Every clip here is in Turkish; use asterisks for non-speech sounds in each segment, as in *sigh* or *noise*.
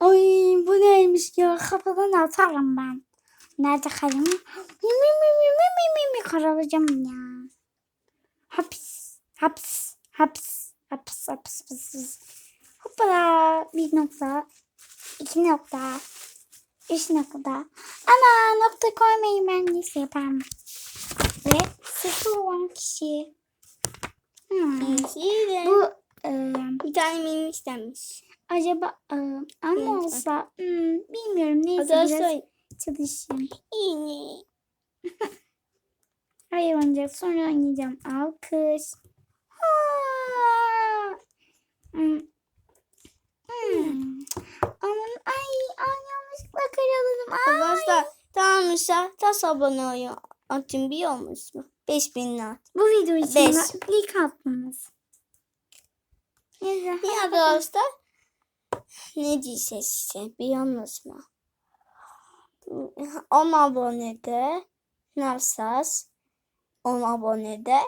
Ay bu neymiş ya? Kafadan atarım ben. Nerede kalem? Mi mi mi mi mi mi mi mi karalayacağım ya. Haps. Haps. Haps. Haps. Haps. Haps. Hoppala. Bir nokta. iki nokta. Üç nokta. Ana nokta koymayın ben neyse yaparım. Ve sıfır olan kişi. Hmm. Bu e, bir tane mini istenmiş. Acaba e, ama Evet, olsa hmm, bilmiyorum neyse biraz Arkadaşlar çalışayım. *laughs* iyi. Hayır oynayacak sonra oynayacağım. Alkış. Hmm. Hmm. Aman ay ay yanlışlıkla karaladım. Ay. Arkadaşlar tamam işte tas abone olun. Atın bir olmuş mu? 5000 at. Bu video için like attınız. Neyse. Ya arkadaşlar ne diyeceğiz size biliyorsunuz mu? 10 abonede ne yapacağız? 10 abonede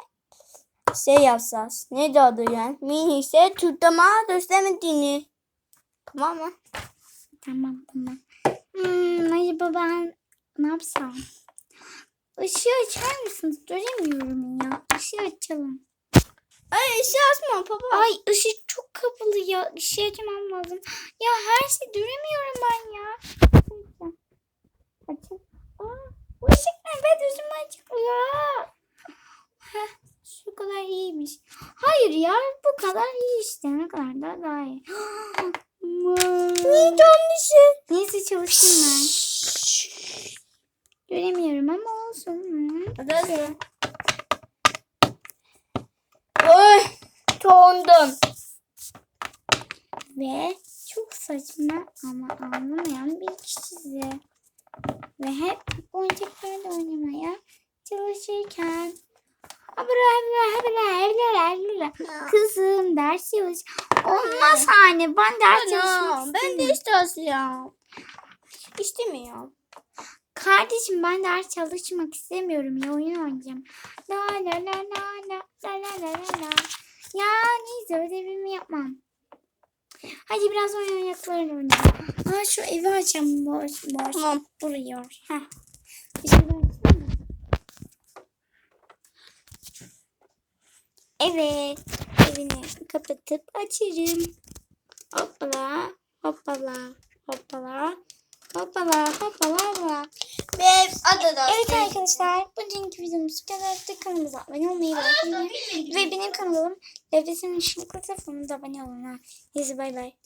şey yapacağız. Ne de adı yani? Mini ise tutama göstermediğini. Tamam mı? Tamam tamam. Hmm, acaba ben ne yapsam? Işığı açar mısınız? Göremiyorum ya. Işığı açalım. Ay şey açma baba. Ay ışık çok kapalı ya. Işığı açmam lazım. Ya her şeyi göremiyorum ben ya. Açın. Aa, bu ışık ne be? Gözüm açıklıyor. Heh, şu kadar iyiymiş. Hayır ya bu kadar iyi işte. Ne kadar da daha iyi. Niye dönmüşsün? Neyse çalıştım ben. Göremiyorum ama olsun. Hı. Arkadaşlar. Tondum. Ve çok saçma ama anlamayan bir kişizi. Ve hep oyuncaklarla oynamaya çalışırken Kızım ders çalış. Olmaz anne ben ders çalışmak ben de istemiyorum. İstemiyorum. Kardeşim ben ders çalışmak istemiyorum ya oyun oynayacağım. La la la la la la la la la neyse ödevimi yapmam. Hadi biraz oyun oynayaklarla oynayalım. Ha şu evi açalım boş boş. Tamam. Vuruyor. Heh. Bir şey? Evet. Evini kapatıp açarım. Hoppala. Hoppala. Hoppala. Hoppala. Hoppala. Hoppala. Ve arkadaşlar. Evet arkadaşlar bugünkü videomuz bu kadar. Kanalımıza abone olmayı unutmayın. Ve benim kanalım Nefesim için kısa abone olun. Neyse bay bay.